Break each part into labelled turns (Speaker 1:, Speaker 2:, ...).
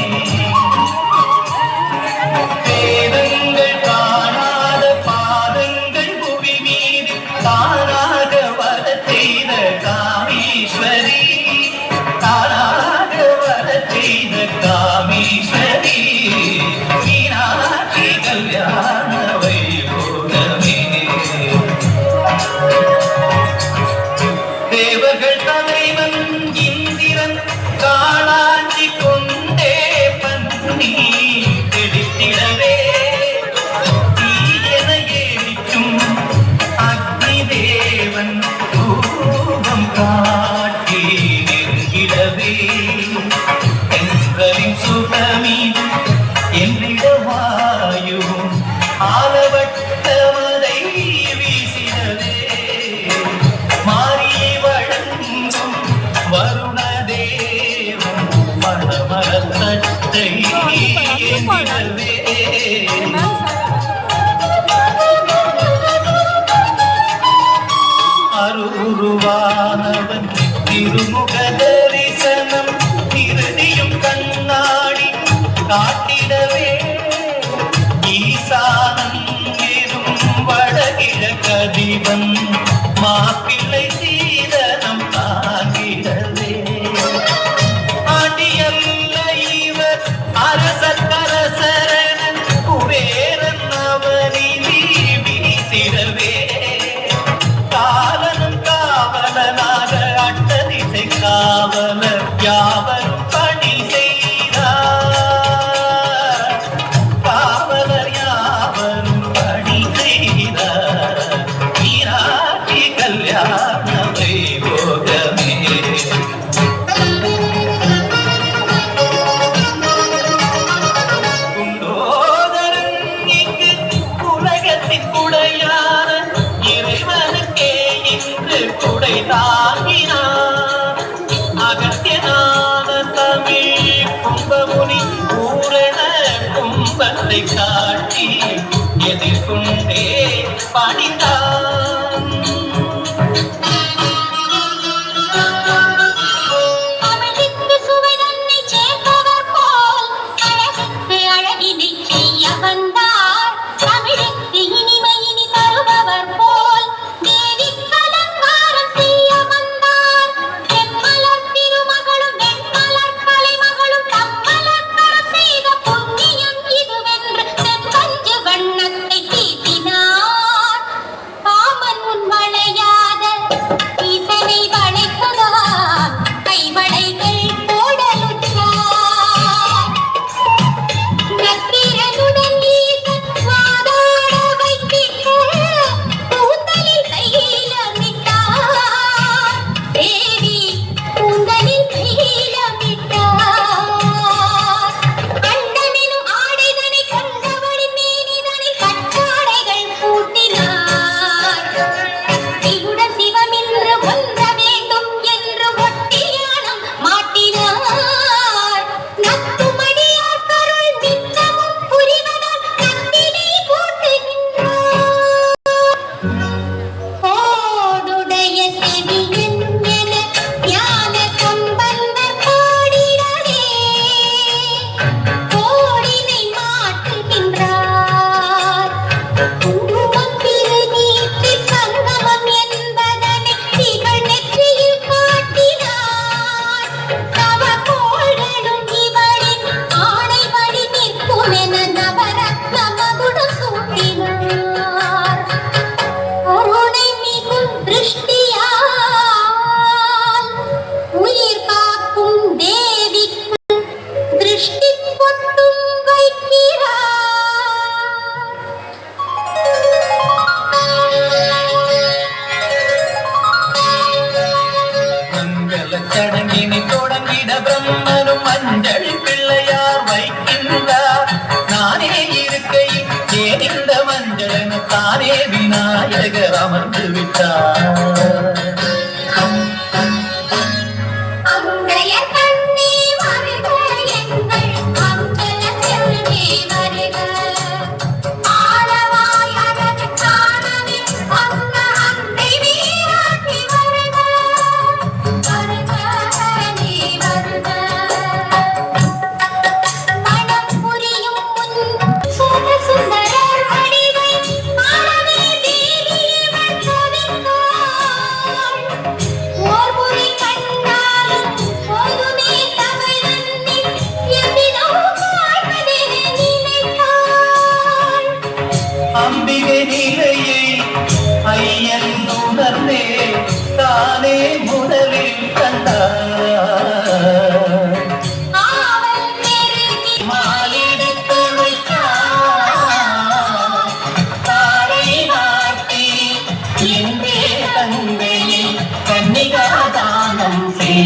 Speaker 1: Thank you. Lord. Vinayagar அமர்ந்து விட்டார்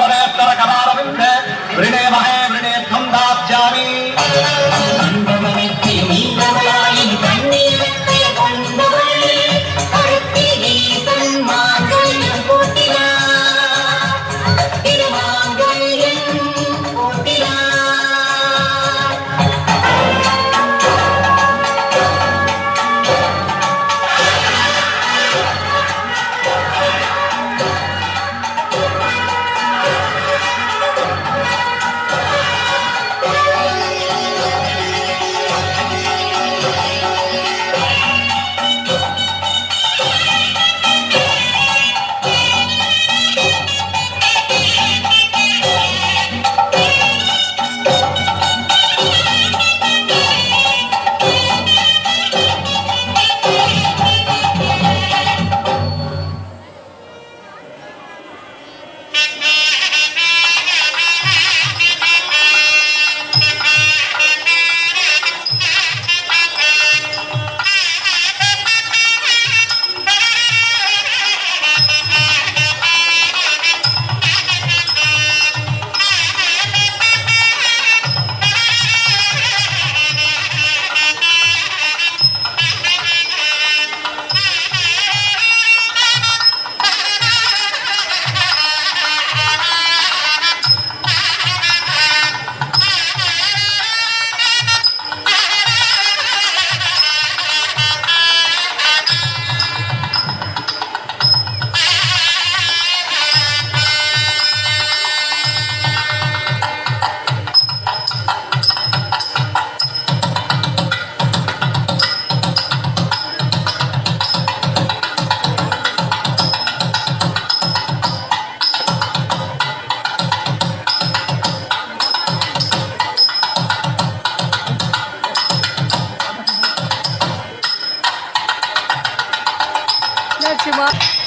Speaker 2: शिवरे प्रवकरारविन्दे वृणे महे वृणे धास्यामि
Speaker 3: Mama.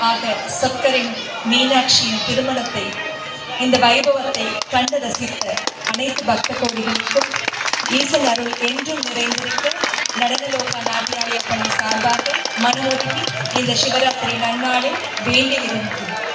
Speaker 4: ஆக சொக்கரின் மீனாட்சியின் திருமணத்தை இந்த வைபவத்தை கண்டு ரசித்த அனைத்து பக்த கோடிகளுக்கும் ஈசன் அருள் என்றும் நிறைந்திருக்கும் நடனலோக நாட்டியாய சார்பாக மனமுருகி இந்த சிவராத்திரி நன்னாளில் வேண்டி விரும்புகிறோம்